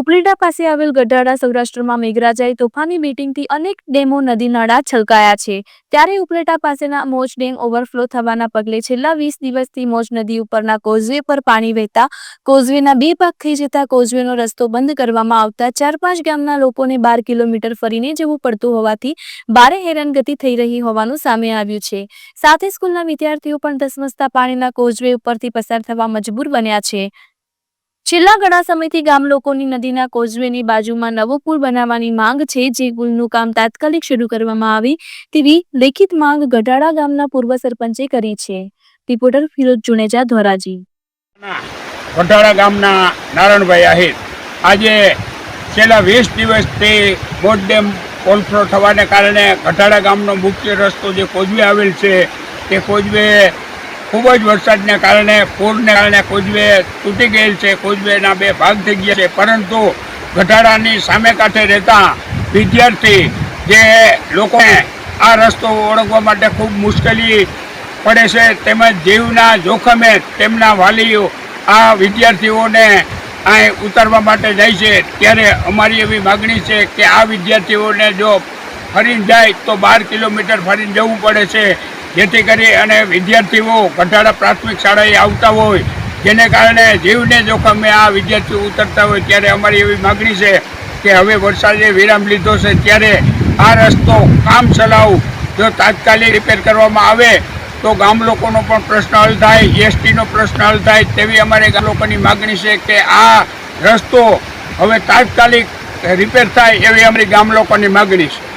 ઉપલેટા પાસે આવેલ ગઢાડા સૌરાષ્ટ્રમાં મેઘરાજાએ તોફાની બેટિંગથી અનેક ડેમો નદી નાળા છલકાયા છે. ત્યારે ઉપલેટા પાસેના મોજ ડેમ ઓવરફ્લો થવાના પગલે છેલ્લા વીસ દિવસથી મોજ નદી ઉપરના કોઝવે પર પાણી વહેતા કોઝવેના બે ભાગ થઈ જતા કોઝવેનો રસ્તો બંધ કરવામાં આવતા ચાર પાંચ ગામના લોકોને બાર કિલોમીટર ફરીને જવું પડતું હોવાથી ભારે હેરાનગતિ થઈ રહી હોવાનું સામે આવ્યું છે. સાથે સ્કૂલના વિદ્યાર્થીઓ પણ ધસમસતા પાણીના કોઝવે ઉપરથી પસાર થવા મજબૂર બન્યા છે. છેલ્લા ઘણા સમયથી ગામ લોકોની નદીના કોઝવેની બાજુમાં નવો પુલ બનાવવાની માંગ છે, જે પુલનું કામ તાત્કાલિક શરૂ કરવામાં આવે તેવી લેખિત માંગ ગઢાડા ગામના પૂર્વ સરપંચે કરી છે. રિપોર્ટર ફિરોજ જુનેજા, ધોરાજી. ગઢાડા ગામના નારાયણભાઈ આહિર, આજે છેલ્લા વીસ દિવસથી બોટ ડેમ ઓવરફ્લો થવાને કારણે ગઢાડા ગામનો મુખ્ય રસ્તો જે કોજવે આવેલ છે, તે કોજવે ખૂબ જ વરસાદને કારણે, પૂરને કારણે કોજવે તૂટી ગયેલ છે કોજવેના બે ભાગ થઈ ગયા છે. પરંતુ ગઢાડાની સામે કાંઠે રહેતા વિદ્યાર્થી જે લોકોને આ રસ્તો ઓળખવા માટે ખૂબ મુશ્કેલી પડે છે, તેમજ જીવના જોખમે તેમના વાલીઓ આ વિદ્યાર્થીઓને અહીં ઉતારવા માટે જાય છે. ત્યારે અમારી એવી માગણી છે કે આ વિદ્યાર્થીઓને જો ફરીને જાય તો બાર કિલોમીટર ફરીને જવું પડે છે. જેથી કરી અને વિદ્યાર્થીઓ કંટાળા પ્રાથમિક શાળાએ આવતા હોય, જેને કારણે જીવને જોખમે આ વિદ્યાર્થીઓ ઉતરતા હોય ત્યારે અમારી એવી માગણી છે કે હવે વરસાદે વિરામ લીધો છે ત્યારે આ રસ્તો કામ ચલાવ. જો તાત્કાલિક રિપેર કરવામાં આવે, તો ગામ લોકોનો પણ પ્રશ્ન હલ થાય, એસટીનો પ્રશ્ન હલ થાય તેવી અમારે ગામ લોકોની માગણી છે કે આ રસ્તો હવે તાત્કાલિક રિપેર થાય એવી અમારી ગામ લોકોની માગણી છે.